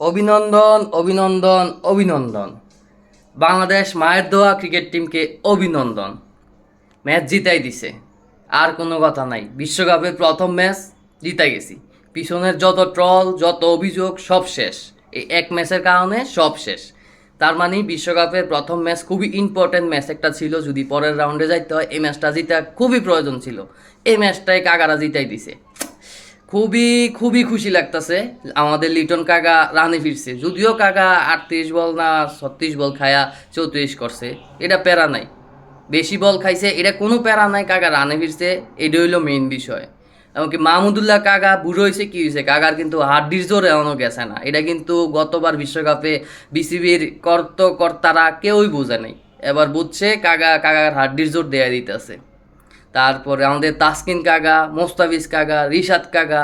অভিনন্দন অভিনন্দন অভিনন্দন। বাংলাদেশ মায়ের দোয়া ক্রিকেট টিমকে অভিনন্দন। ম্যাচ জিতাই দিছে। আর কোনো কথা নাই। বিশ্বকাপের প্রথম ম্যাচ জিতাই গেছি। পিছনের যত ট্রল, যত অভিযোগ, সব শেষ। এই এক ম্যাচের কারণে সব শেষ। তার মানে বিশ্বকাপের প্রথম ম্যাচ খুবই ইম্পর্টেন্ট ম্যাচ একটা ছিল। যদি পরের রাউন্ডে যাইতে হয়, এই ম্যাচটা জিতা খুবই প্রয়োজন ছিল। এই ম্যাচটাই কাকারা জিতাই দিছে। খুবই খুবই খুশি লাগতেছে। আমাদের লিটন কাকা রানে ফিরছে। যদিও কাকা আটত্রিশ বল না, ছত্রিশ বল খায়া চৌত্রিশ করছে। এটা প্যারা নাই। বেশি বল খাইছে, এটা কোনো প্যারা নাই কাকা রানে ফিরছে। এটা হইল মেইন বিষয়। এমনকি মাহমুদুল্লাহ কাকা বুড়ো হয়েছে কী হয়েছে কাকার কিন্তু হাড্ডির জোর এমনও গেছে না। এটা কিন্তু গতবার বিশ্বকাপে বিসিবির কর্তকর্তারা কেউই বোঝে নাই। এবার বুঝছে কাকা, কাকার হাড্ডির জোর দেয়া দিতেছে। তারপরে আমাদের তাসকিন কাকা, মোস্তাফিজ কাকা, রিশাদ কাকা,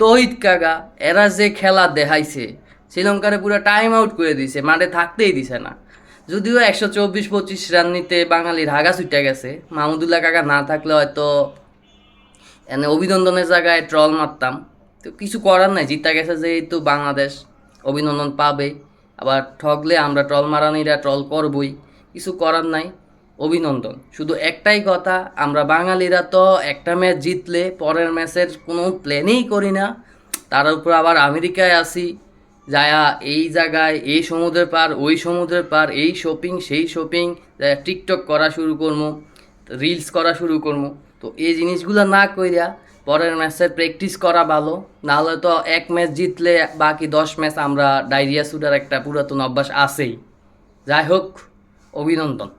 তহিদ কাকা, এরা যে খেলা দেখাইছে, শ্রীলঙ্কারে পুরো টাইম আউট করে দিছে, মাঠে থাকতেই দিছে না। যদিও একশো চব্বিশ পঁচিশ রান নিতে বাঙালির হাগা ছুটে গেছে, মাহমুদুল্লাহ কাকা না থাকলে হয়তো এনে অভিনন্দনের জায়গায় ট্রল মারতাম। তো কিছু করার নাই, জিতা গেছে যেহেতু বাংলাদেশ, অভিনন্দন পাবে আবার ঠগলে আমরা ট্রল মারানিরা ট্রল করবই, কিছু করার নাই। অভিনন্দন। শুধু একটাই কথা, আমরা বাঙালিরা তো একটা ম্যাচ জিতলে পরের ম্যাচের কোনো প্ল্যানই করি না। তার উপর আবার আমেরিকায় আসি, যায়া এই জায়গায় এই সমুদ্রের পার ওই সমুদ্রের পার এই শপিং সেই শপিং টিকটক করা শুরু করব রিলস করা শুরু করব তো এই জিনিসগুলো না কইরা পরের ম্যাচের প্র্যাকটিস করা ভালো, নাহলে তো এক ম্যাচ জিতলে বাকি দশ ম্যাচ আমরা ডায়রিয়া শুটার একটা পুরাতন অভ্যাস আছেই। যাই হোক, অভিনন্দন।